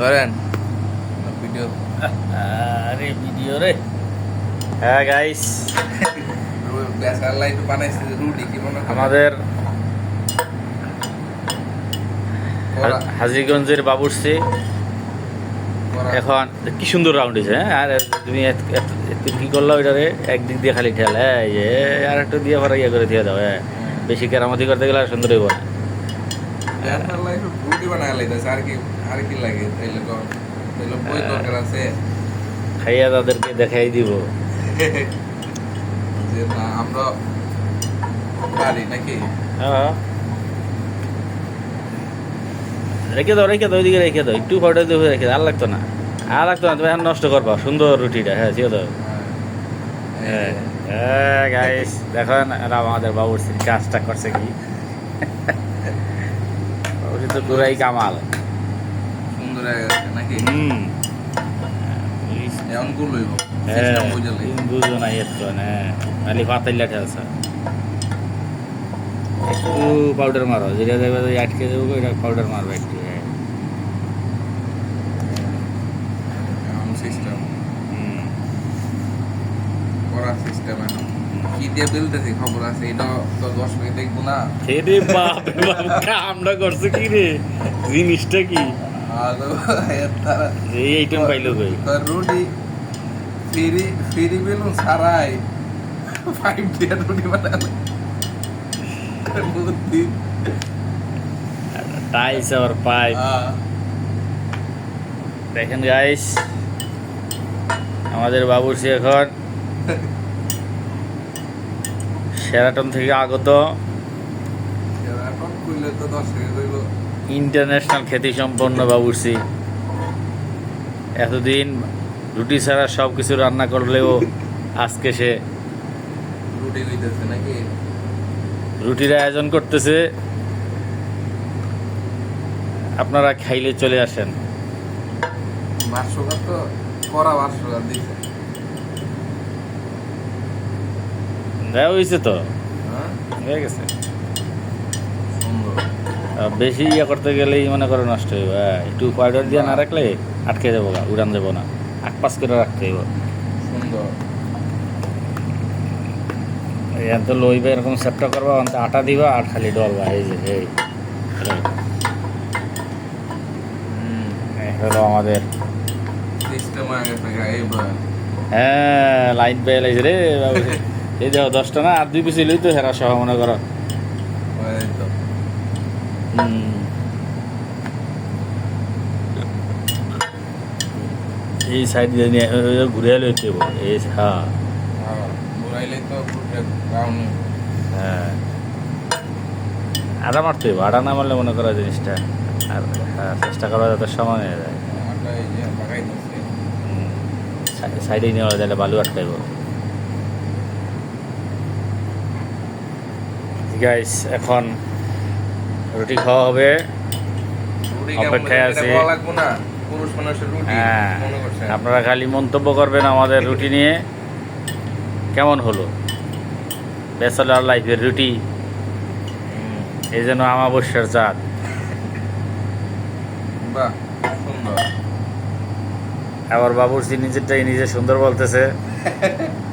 ধরেন। ভিডিও। আরে ভিডিও রে। হ্যাঁ গাইস? আমাদের হাজিগঞ্জের বাবুরসি এখন কি সুন্দর রাউন্ড হয়েছে হ্যাঁ? আর তুমি এত কি করল ওইটারে? একদিক দিয়ে খালি ঠেল হ্যাঁ? এ আর একটু দিয়ে পরে ইয়ে করে দিয়ে দাও হ্যাঁ? বেশি কেরামতি করতে গেলে আর সুন্দর হইব না। বানায় লাইতেছে আর কি আর কি লাগে তাইলে কর তাইলে বই দরকার আছে খাইয়া তাদেরকে দেখাই দিব যে না আমরা পারি নাকি হ্যাঁ রেখে দাও রেখে দাও ওইদিকে রেখে দাও একটু ফটো দিয়ে রেখে দাও আর লাগতো না আর লাগতো না তুমি এখন নষ্ট করবা সুন্দর রুটিটা হ্যাঁ ঠিক দাও হ্যাঁ। হ্যাঁ গাইস দেখেন আমাদের বাবুর কাজটা করছে কি তো পুরাই কামাল। সুন্দর হয়ে নাকি? হুম। হইব হ্যাঁ সিস্টেম বুঝো না এত হ্যাঁ। খালি পাতাইলা ঠেলছে একটু পাউডার মারো যেটা দেখবে আটকে দেবো এটা পাউডার মারবে একটু হ্যাঁ। সিস্টেম হুম। করা সিস্টেম এখন। কি দিয়ে বিলতেছি খবর আছে এটা তো দশ মিনিট দেখব না। হেরে বাপ বাপ কামটা করছে কি রে? জিনিসটা কি? আর তারা এই আইটেম পাইলো কই? রুটি ফিরি ফিরি বেলুন সারাই ফাইভ দিয়ে রুটি বানালে। বুদ্ধি টাইস আর পাইপ দেখেন গাইস আমাদের বাবুর্চি এখন সেরাটন থেকে আগত। ইন্টারন্যাশনাল খ্যাতি সম্পন্ন বাবুর্চি। এতদিন রুটি ছাড়া সব কিছু রান্না করলেও আজকে সে রুটি নাকি? রুটির আয়োজন করতেছে। আপনারা খাইলে চলে আসেন। তো করা দিছে। দেওয়া হয়েছে তো। হ্যাঁ হয়ে গেছে। বেশি ইয়ে করতে গেলেই মনে করে নষ্ট হইব হ্যাঁ, একটু পাউডার দিয়ে না রাখলে আটকে যাব গা উড়ান যাব না। আট পাঁচ করে রাখতে হইব। এত লইবে এরকম সেপটা করবা অন্ত আটা দিবা আর খালি ডলবা এই যে এই। হলো আমাদের। হয়ে হ্যাঁ লাইট বেল এই রে এই দেখো দশটা না আর দুই পিছিয়ে লই তো হেরা সহ মনে করো। এই সাইড দিয়ে নিয়ে ঘুরে এলো একটু এই হ্যাঁ। আটা মারতে আটা না মারলে মনে করা জিনিসটা আর হ্যাঁ, চেষ্টা করা যাতে সময় হয়ে যায়। সাইডে যাবে বালু আটকাইব। গাইস এখন রুটি খাওয়া হবে। অপেক্ষায় আছি। হ্যাঁ আপনারা খালি মন্তব্য করবেন আমাদের রুটি নিয়ে। কেমন হলো? ব্যাচেলার লাইফের রুটি। এই যেন আমাবস্যার চাঁদ। আবার বাবুর্চি নিজেরটাই নিজে সুন্দর বলতেছে।